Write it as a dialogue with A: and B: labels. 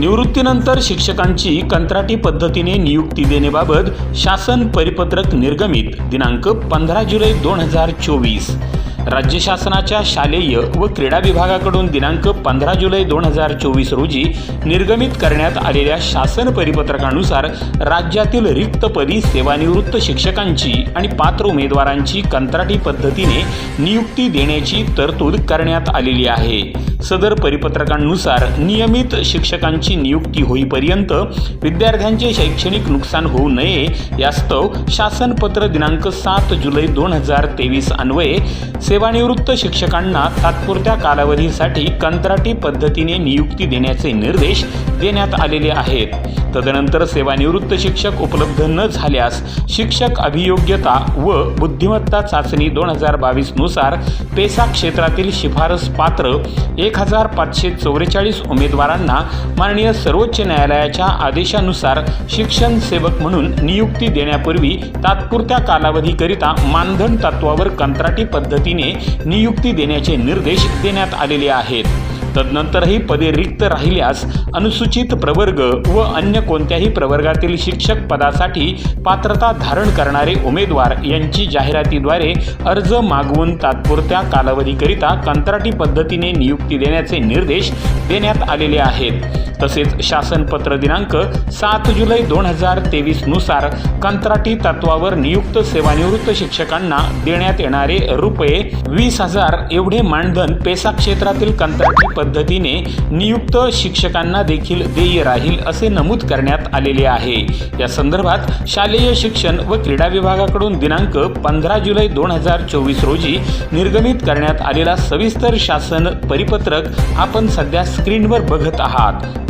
A: निवृत्तीनंतर शिक्षकांची कंत्राटी पद्धतीने नियुक्ती देण्याबाबत शासन परिपत्रक निर्गमित दिनांक पंधरा जुलै दोन हजार चोवीस. राज्य शासनाच्या शालेय व क्रीडा विभागाकडून दिनांक पंधरा जुलै दोन हजार चोवीस रोजी निर्गमित करण्यात आलेल्या शासन परिपत्रकानुसार राज्यातील रिक्त पदी सेवानिवृत्त शिक्षकांची आणि पात्र उमेदवारांची कंत्राटी पद्धतीने नियुक्ती देण्याची तरतूद करण्यात आलेली आहे. सदर परिपत्रकांनुसार नियमित शिक्षकांची नियुक्ती होईपर्यंत विद्यार्थ्यांचे शैक्षणिक नुकसान होऊ नये यास्तव शासनपत्र दिनांक सात जुलै दोन हजार तेवीस अन्वये सेवानिवृत्त शिक्षकांना तात्पुरत्या कालावधीसाठी कंत्राटी पद्धतीने नियुक्ती देण्याचे निर्देश देण्यात आलेले आहेत. तदनंतर सेवानिवृत्त शिक्षक उपलब्ध न झाल्यास शिक्षक अभियोग्यता व बुद्धिमत्ता चाचणी दोन हजार बावीसनुसार पेसा क्षेत्रातील शिफारस पात्र एक हजार पाचशे चौवेचाळीस उमेदवारांना माननीय सर्वोच्च न्यायालयाच्या आदेशानुसार शिक्षण सेवक म्हणून नियुक्ती देण्यापूर्वी तात्पुरत्या कालावधीकरिता मानधन तत्वावर कंत्राटी पद्धतीने नियुक्ती देण्याचे निर्देश देण्यात आलेले आहेत. तदनंतरही पदे रिक्त राहिल्यास अनुसूचित प्रवर्ग व अन्य कोणत्याही प्रवर्गातील शिक्षक पदासाठी पात्रता धारण करणारे उमेदवार यांची जाहिरातीद्वारे अर्ज मागवून तात्पुरत्या कालावधीकरिता कंत्राटी पद्धतीने नियुक्ती देण्याचे निर्देश देण्यात आलेले आहेत. तसेच शासनपत्र दिनांक सात जुलै दोन हजार तेवीसनुसार कंत्राटी तत्वावर नियुक्त सेवानिवृत्त शिक्षकांना देण्यात येणारे रुपये वीस हजार एवढे मानधन पेसा क्षेत्रातील कंत्राटी पद्धतीने नियुक्त शिक्षकांना देखील देय राहील असे नमूद करण्यात आलेले आहे. या संदर्भात शालेय शिक्षण व क्रीडा विभागाकडून दिनांक पंधरा जुलै दोन हजार चोवीस रोजी निर्गमित करण्यात आलेला सविस्तर शासन परिपत्रक आपण सध्या स्क्रीनवर बघत आहात.